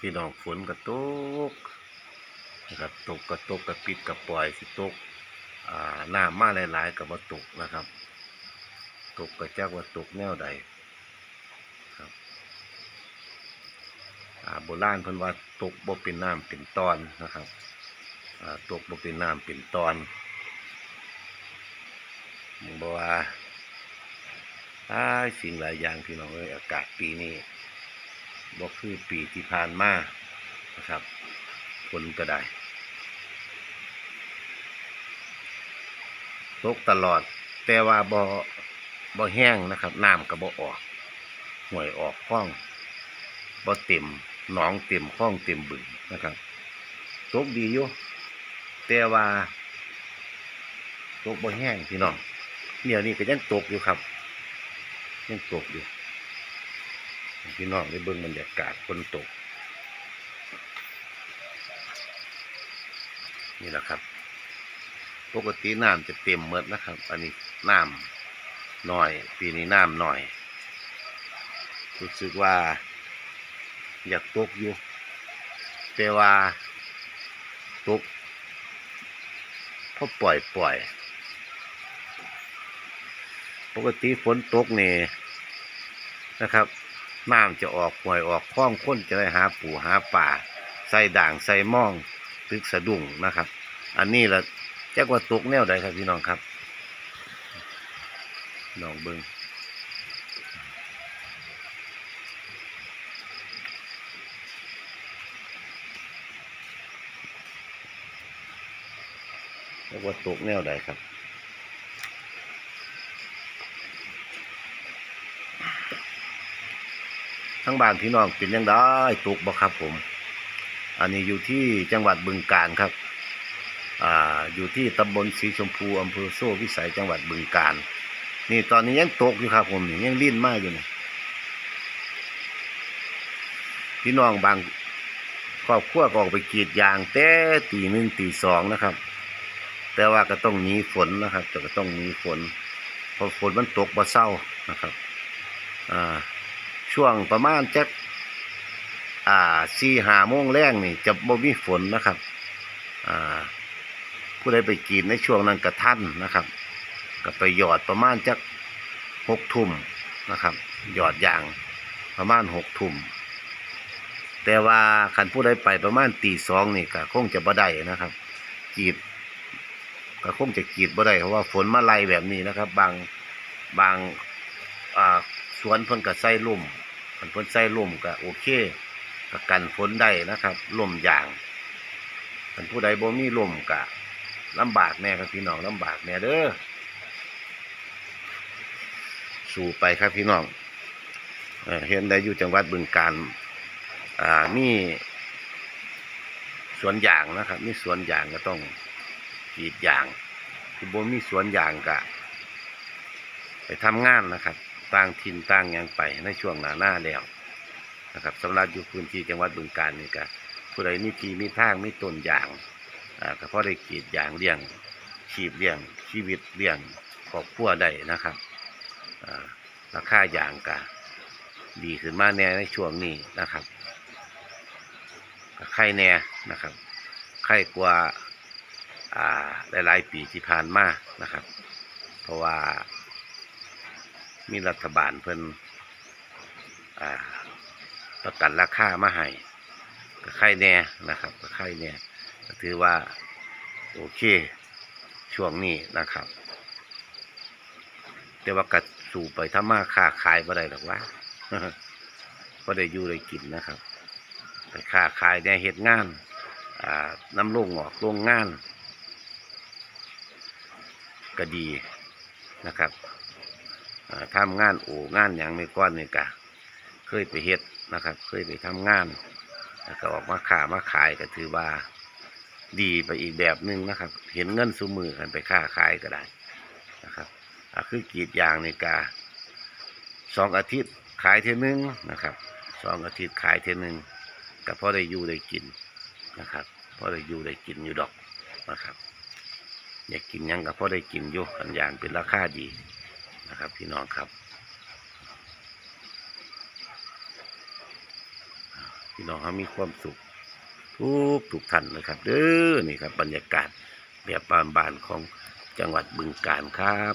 พี่น้องฝนก็ตกนะครับตกก็ตกก็ปิดก็ปล่อยสิตกอ่าน้ำมาหลายๆก็บ่ตกนะครับ ตกก็จักว่าตกแนวใดครับอ่าโบราณเพิ่นว่าตกบ่เป็นน้ำเป็นตอนนะครับอ่าตกบ่เป็นน้ำเป็นตอนบอกว่าอ้ายสิ่งหลายอย่างพี่น้องเอ้ยอากาศปีนี้ บ่คือปีที่ผ่านมานะครับฝนก็ได้ตกตลอด แต่ว่าบ่บ่แห้งนะครับน้ำก็บ่ออกห่วยออกคล้องบ่เต็มหนองเต็มคล้องเต็มบึงนะครับตกดีอยู่แต่ว่าตกบ่แห้งพี่น้องเดี๋ยวนี้ก็ยังตกอยู่ครับยังตกอยู่ พี่น้องได้เบิ่งบรรยากาศฝนตก นี่แหละครับ ปกติน้ำจะเต็มหมดนะครับ อันนี้น้ำหน่อย ปีนี้น้ำหน่อย รู้สึกว่า อยากตกอยู่ แต่ว่าตกพอปล่อยปล่อย ปกติฝนตกนี่นะครับ น้ำจะออกห่วยออกคล้องค้นจะได้หาปูหาป่า ใส่ด่างใส่ม่องตึกสะดุ้งนะครับ อันนี้ละจักว่าตกแนวใดครับพี่น้องครับน้องเบิงจักว่าตกแนวใดครับ ทั้งบ้านพี่น้องเป็นยังได้ตกบ่ครับผม อันนี้อยู่ที่จังหวัดบึงกาฬครับ อ่า อยู่ที่ตำบลสีชมพูอำเภอโซ่วิสัยจังหวัดบึงกาฬนี่ตอนนี้ยังตกอยู่ครับผมนี่ยังลิ้นมากอยู่นี่พี่น้องบางครอบครัวก็ออกไปกรีดยางแต่ตีหนึ่งตีสองนะครับ แต่ว่าก็ต้องหนีฝนนะครับแต่ก็ต้องหนีฝนเพราะฝนมันตกบ่เศร้านะครับ อ่า ช่วงประมาณจักอ่าสี่หาโมงแรงนี่ จะบ่มีฝนนะครับ อ่า ผู้ใดไปกินในช่วงนั้นกระท่านนะครับก็ไปหยอดประมาณจักหกทุ่มนะครับ หยอดยางประมาณหกทุ่มแต่ว่าขันผู้ใดไปประมาณตีสองนี่ก็คงจะบ่ได้นะครับกีดก็คงจะกีดบ่ได้เพราะว่าฝนมาไล่แบบนี้นะครับ บางบางอ่าสวนเพิ่นก็ใส่ลุ่ม คันเพิ่นใส่ลุ่มก็โอเคก็กันฝนได้นะครับลุ่มยางคันผู้ใดบ่มีลุ่มก็ลำบากแน่ครับพี่น้องลำบากแน่เด้อสู่ไปครับพี่น้องเอเห็นได้อยู่จังหวัดบึงกาฬอ่ามีสวนยางนะครับมีสวนยางก็ต้องกรีดยางที่บ่มีสวนยางก็ไปทำงานนะครับ ต่างถิ่นต่างยังไปในช่วงหน้าหน้าแล้วนะครับสำหรับอยู่พื้นที่จังหวัดบึงกาฬนี่ก็ผู้ใดมีทีมีทางมีต้นยางอ่าก็พอได้กรีดยางเลี้ยงชีพเลี้ยงชีวิตเลี้ยงครอบครัวได้นะครับอ่าราคายางก็ดีขึ้นมาแน่ในช่วงนี้นะครับไข่แน่นะครับไข่กว่าอ่าหลาย ๆ ปีที่ผ่านมานะครับ เพราะว่า มีรัฐบาลเพิ่นประกันราคามาให้ก็ไข่แน่นะครับก็ไข่แน่ถือว่าโอเค ช่วงนี้นะครับ แต่ว่ากัดสู่ไปถ้ามาค้าขายบ่ได้หรอกวะก็ได้อยู่ได้กินนะครับไปค้าขายได้เฮ็ดงานน้ำลงออกโรงงาน ก็ดีนะครับ ทำงานโองานอย่างไม่ก้อนนี่กะเคยไปเฮ็ดนะครับ เคยไปทำงานแล้วก็ออกมาขามาขายก็ถือว่าดีไปอีกแบบหนึ่งนะครับ เห็นเงินสูมือกันไปค้าขายก็ได้นะครับคือกีดยางในกาสองอาทิตย์ขายเท่านึงนะครับสองอาทิตย์ขายเท่านึงก็พอได้อยู่ได้กินนะครับพอได้อยู่ได้กินอยู่ดอกนะครับ อยากกินยังก็พอได้กินอยู่อันอย่างเป็นราคาดี นะครับพี่น้องครับ พี่น้องเขามีความสุข ทุกทุกท่านนะครับเด้อนี่ครับบรรยากาศแบบบานๆของจังหวัดบึงกาฬครับ